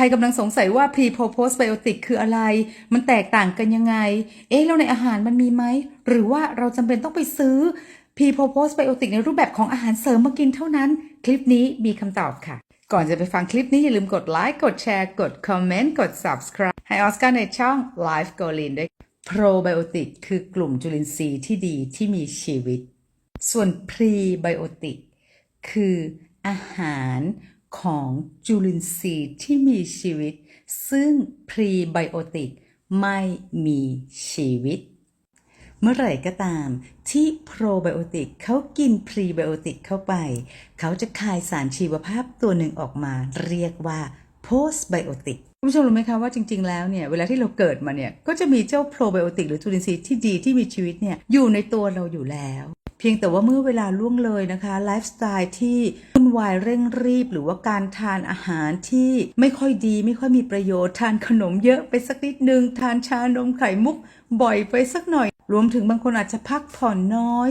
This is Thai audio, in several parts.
ใครกำลังสงสัยว่า pre post biotic คืออะไร มันแตกต่างกันยังไง เอ๊ะ แล้วในอาหารมันมีไหม หรือว่าเราจำเป็นต้องไปซื้อ pre post biotic ในรูปแบบของอาหารเสริมมากินเท่านั้น คลิปนี้มีคำตอบค่ะ ก่อนจะไปฟังคลิปนี้ อย่าลืมกดไลค์ กดแชร์ กดคอมเมนต์ กด subscribe ให้ออสการ์ในช่อง Life g o l i n ด้วย probiotic คือกลุ่มจุลินทรีย์ที่ดีที่มีชีวิต ส่วน prebiotic คืออาหาร ของจุลินทรีย์ที่มีชีวิต ซึ่ง prebiotic ไม่มีชีวิต เมื่อไหร่ก็ตามที่โปรไบโอติกเขากินพรีไบโอติกเข้าไป เขาจะคายสารชีวภาพตัวหนึ่งออกมาเรียกว่าโพสไบโอติกคุณผู้ชมรู้ไหมคะว่าจริง ๆ แล้วเนี่ยเวลาที่เราเกิดมาเนี่ยก็จะมีเจ้าโปรไบโอติกหรือจุลินทรีย์ที่ดีที่มีชีวิตเนี่ยอยู่ในตัวเราอยู่แล้ว เพียงแต่ว่าเมื่อเวลาล่วงเลยนะคะไลฟ์สไตล์ที่วุ่นวายเร่งรีบ หรือว่าการทานอาหารที่ไม่ค่อยดี ไม่ค่อยมีประโยชน์ ทานขนมเยอะไปสักนิดนึง ทานชานมไข่มุกบ่อยไปสักหน่อย รวมถึงบางคนอาจจะพักผ่อนน้อย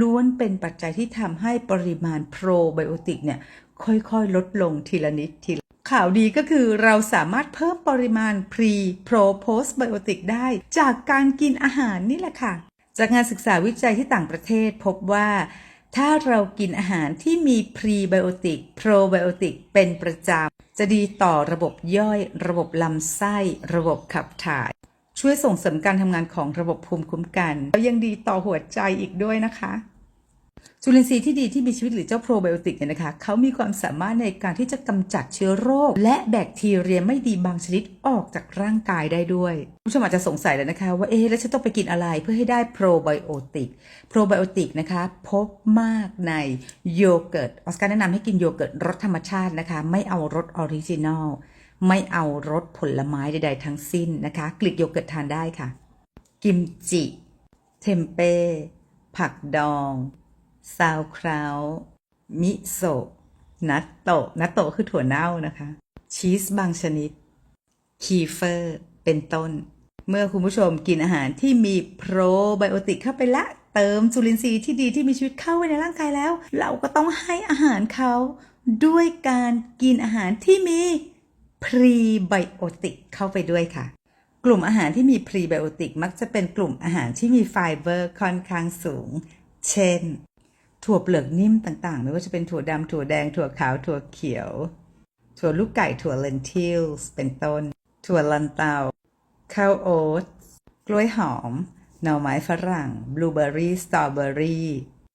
ล้วนเป็นปัจจัยที่ทำให้ปริมาณโปรไบโอติกเนี่ยค่อยๆ ลดลงทีละนิดทีละข่าวดีก็คือเราสามารถเพิ่มปริมาณ pre pro post biotic ได้ จากการกินอาหารนี่แหละค่ะ จากงานศึกษาวิจัยที่ต่างประเทศพบว่า ถ้าเรากินอาหารที่มีพรีไบโอติกโปรไบโอติกเป็นประจำ จะดีต่อระบบย่อย ระบบลำไส้ ระบบขับถ่าย ช่วยส่งเสริมการทำงานของระบบภูมิคุ้มกัน แล้วยังดีต่อหัวใจอีกด้วยนะคะ จุลินทรีย์ที่ดีที่มีชีวิตหรือเจ้าโปรไบโอติกเนี่ยนะคะเขามีความสามารถในการที่จะกำจัดเชื้อโรค และแบคทีเรียไม่ดีบางชนิดออกจากร่างกายได้ด้วยผู้ชมอาจจะสงสัยแล้วนะคะ ว่าเอ๊ะแล้วฉันต้องไปกินอะไรเพื่อให้ได้โปรไบโอติกโปรไบโอติกนะคะพบมากในโยเกิร์ตออสการแนะนำให้กินโยเกิร์ตรสธรรมชาตินะคะ ไม่เอารสออริจินอลไม่เอารสผลไม้ใด ๆ ทั้งสิ้นนะคะกลิกโยเกิร์ตทานได้ค่ะ กิมจิ เทมเป้ผักดอง ซาวคราวมิโซะนัตโตะนัตโตะคือถั่วเน่านะคะ ชีสบางชนิด คีเฟอร์ เป็นต้น เมื่อคุณผู้ชมกินอาหารที่มีโปรไบโอติกเข้าไปละ เติมจุลินทรีย์ที่ดีที่มีชีวิตเข้าไปในร่างกายแล้ว เราก็ต้องให้อาหารเขา ด้วยการกินอาหารที่มีพรีไบโอติกเข้าไปด้วยค่ะ กลุ่มอาหารที่มีพรีไบโอติกมักจะเป็นกลุ่มอาหารที่มีไฟเบอร์ค่อนข้างสูง เช่น ถั่วเปลือกนิ่มต่างๆ ไม่ว่าจะเป็นถั่วดำถั่วแดง ถั่วขาว ถั่วเขียว ถั่วลูกไก่ ถั่วเลนทิลส์เป็นต้น ถั่วลันเตา ข้าวโอ๊ต กล้วยหอม หน่อไม้ฝรั่ง บลูเบอร์รี่ สตรอเบอร์รี่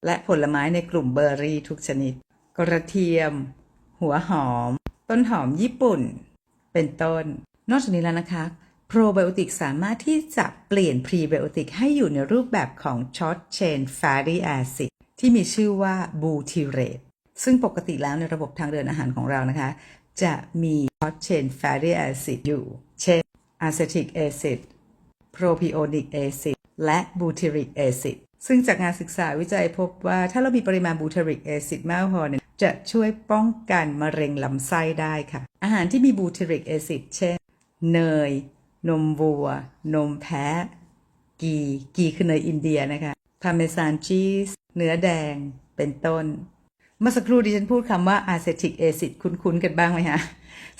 และผลไม้ในกลุ่มเบอร์รี่ทุกชนิด กระเทียม หัวหอม ต้นหอมญี่ปุ่น เป็นต้น นอกจากนี้แล้วนะคะโปรไบโอติกสามารถที่จะเปลี่ยนพรีไบโอติกให้อยู่ในรูปแบบของช็อตเชนฟ a รีแอซิด ที่มีชื่อว่าบูทิเรตซึ่งปกติแล้วในระบบทางเดินอาหารของเรานะคะ จะมีช็อตเชนฟ a รีแอซิดอยู่ เช่นอะเซติกแอซิดโปรพิโอนิกแอซิดและบูทิริกแอซิดซึ่งจากงานศึกษาวิจัยพบว่าถ้าเรามีปริมาณบูทิริกแอซิดมากพอเนี่ยจะช่วยป้องกันมะเร็งลำไส้ได้ค่ะ อาหารที่มีบูทิริกแอซิดเช่น เนย นมวัว นมแพะ กี กีคือเนยอินเดียนะคะพาเมซานชีส เนื้อแดงเป็นต้น เมื่อสักครู่ดิฉันพูดคำว่าอะเซติกแอซิดคุ้นๆ กันบ้างไหมฮะ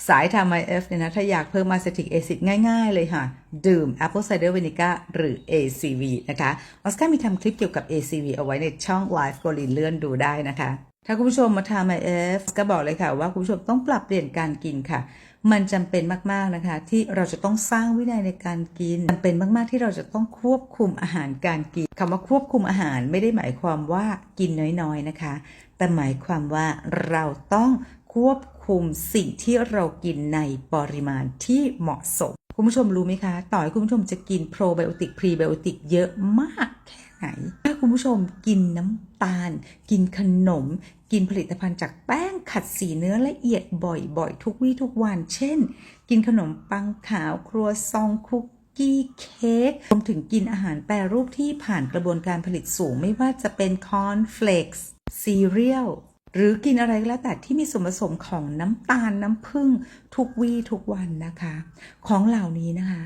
สายทำไอเอฟเนี่ยนะ ถ้าอยากเพิ่มอะเซติกแอซิดง่ายๆ เลยค่ะ ดื่ม Apple Cider Vinegar หรือ ACV นะคะ ออสการ์มีทำคลิปเกี่ยวกับ ACV เอาไว้ในช่อง Live กลินเลื่อนดูได้นะคะ ถ้าคุณผู้ชมมาทำ IF ก็บอกเลยค่ะว่าคุณผู้ชมต้องปรับเปลี่ยนการกินค่ะ มันจำเป็นมากๆนะคะ ที่เราจะต้องสร้างวินัยในการกินมันเป็นมากๆที่เราจะต้องควบคุมอาหารการกินคำว่าควบคุมอาหารไม่ได้หมายความว่ากินน้อยๆนะคะ แต่หมายความว่าเราต้องควบคุมสิ่งที่เรากินในปริมาณที่เหมาะสม คุณผู้ชมรู้ไหมคะ ต่อให้คุณผู้ชมจะกินโปรไบโอติกพรีไบโอติกเยอะมาก ไหน ถ้าคุณผู้ชมกินน้ำตาล กินขนม กินผลิตภัณฑ์จากแป้งขัดสีเนื้อละเอียดบ่อยๆ ทุกวี่ทุกวัน เช่น กินขนมปังขาวครัวซองคุกกี้เค้กรวมถึงกินอาหารแปรรูปที่ผ่านกระบวนการผลิตสูงไม่ว่าจะเป็นคอนเฟล็กซ์ซีเรียลหรือกินอะไรก็แล้วแต่ที่มีส่วนผสมของน้ำตาลน้ำผึ้งทุกวี่ทุกวันนะคะ ของเหล่านี้นะคะ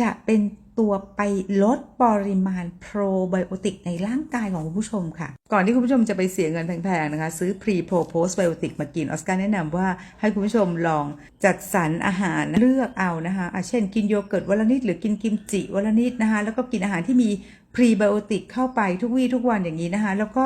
จะเป็น ตัวไปลดปริมาณโปรไบโอติกในร่างกายของคุณผู้ชมค่ะ ก่อนที่คุณผู้ชมจะไปเสียเงินแพงๆนะคะ ซื้อพรีโปรโพสไบโอติกมากินออสการ์แนะนำว่าให้คุณผู้ชมลองจัดสรรอาหารเลือกเอานะคะะเช่นกินโยเกิร์ตวันละนิดหรือกินกิมจิวันละนิดนะคะ แล้วก็กินอาหารที่มีพรีไบโอติกเข้าไปทุกวี่ทุกวันอย่างนี้นะคะ แล้วก็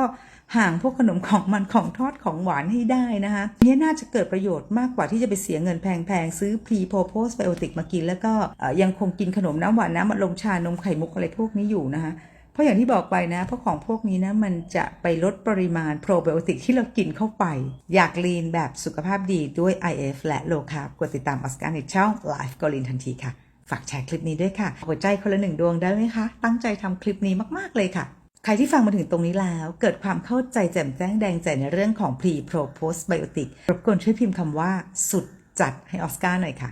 ห่างพวกขนมของมันของทอดของหวานให้ได้นะคะเนี่ยน่าจะเกิดประโยชน์มากกว่าที่จะไปเสียเงินแพงๆ ซื้อพรีโพโพสไบโอติกมากิน แล้วก็ยังคงกินขนมน้ำหวานน้ำอัดลมชานมไข่มุกอะไรพวกนี้อยู่นะคะเพราะอย่างที่บอกไปนะเพราะของพวกนี้นะมันจะไปลดปริมาณโปรไบโอติกที่เรากินเข้าไป อยากลีนแบบสุขภาพดีด้วย IF และโลคาร์บกดติดตามออสการ์ในช่อง Life กลินทันทีค่ะ ฝากแชร์คลิปนี้ด้วยค่ะ หัวใจคนละหนึ่งดวงได้ไหมคะ ตั้งใจทำคลิปนี้มาก ๆ เลยค่ะ ครที่ฟังมาถึงตรงนี้แล้ว เกิดความเข้าใจแจ่มแจ้งแดงใจในเรื่องของ Pre Pro Post Biotic รบกวนช่วยพิมพ์คำว่าสุดจัดให้ออสการ์หน่อยค่ะ